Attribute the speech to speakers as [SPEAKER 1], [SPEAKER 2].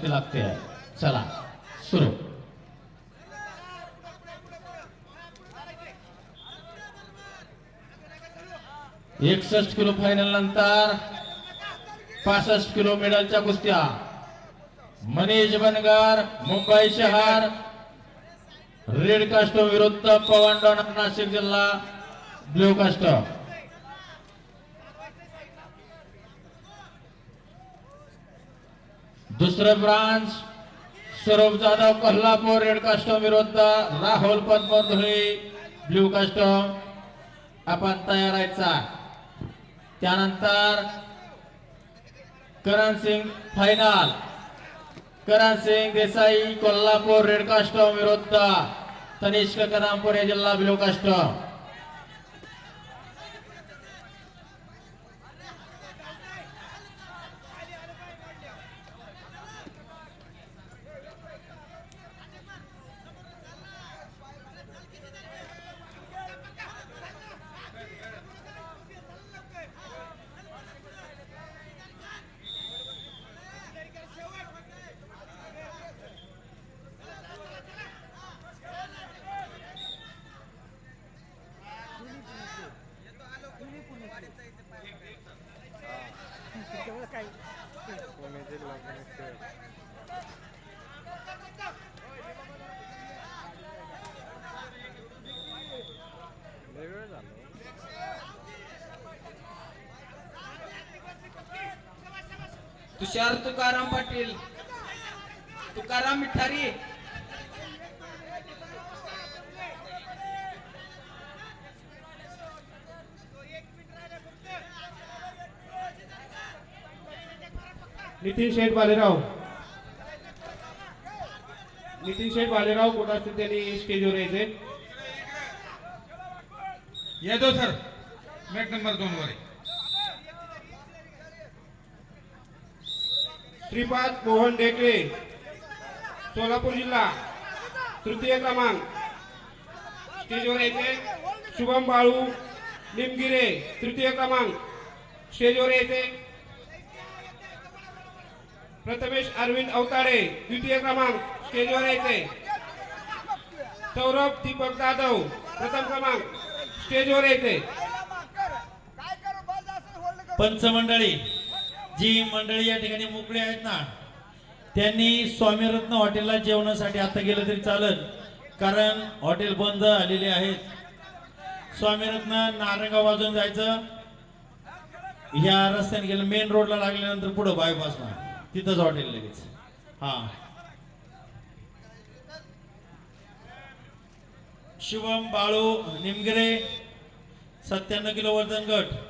[SPEAKER 1] कुस्ती लागते. चला सुरू. एकसष्ट किलो फायनल नंतर पासष्ट किलो मेडलच्या कुस्त्या. मनीष बनगर मुंबई शहर. रेड कास्ट विरुद्ध पवन डॉनर नाशिक जिल्हा. ब्ल्यू कास्ट दुसरं branch Saurabh Jadhav Kolhapur red costume विरुद्ध राहुल पद्मधुळे ब्ल्यू कास्टम आपण तयार व्हायचा त्यानंतर Karan Singh final Karan Singh Desai Kolhapur red costume विरुद्ध. तनिष्क कदमपुरे जिल्हा ब्ल्यू कास्टम
[SPEAKER 2] वेळ
[SPEAKER 3] तुषार तुकाराम पाटील तुकाराम मिठारी
[SPEAKER 4] नितीन शेठ बालेराव. नितीन शेठ बालेराव कुठं असतील त्यांनी स्टेजवर यायचे.
[SPEAKER 5] यादव सर. मॅट नंबर दोन वर.
[SPEAKER 4] श्रीपाद मोहन ढेकळे सोलापूर जिल्हा तृतीय क्रमांक. स्टेजवर यायचे. शुभम बाळू निमगिरे तृतीय क्रमांक. स्टेजवर यायचे. प्रथमेश अरविंद अवताडे द्वितीय क्रमांक स्टेजवर यायचे. सौरभ दीपक जाधव प्रथम क्रमांक स्टेजवर यायचे.
[SPEAKER 1] पंचमंडळी जी मंडळी या ठिकाणी मोकळी आहेत ना त्यांनी स्वामीरत्न हॉटेलला जेवणासाठी आता गेलं तरी चालत कारण हॉटेल बंद आलेले आहेत. स्वामीरत्न नारंगा वाजून जायचं. ह्या रस्त्याने गेलं मेन रोडला लागल्यानंतर पुढं बायपासला तिथंच हॉटेल लगेच. हा. शिवम बाळू निमगिरे सत्त्याण्णव किलो वजन गट.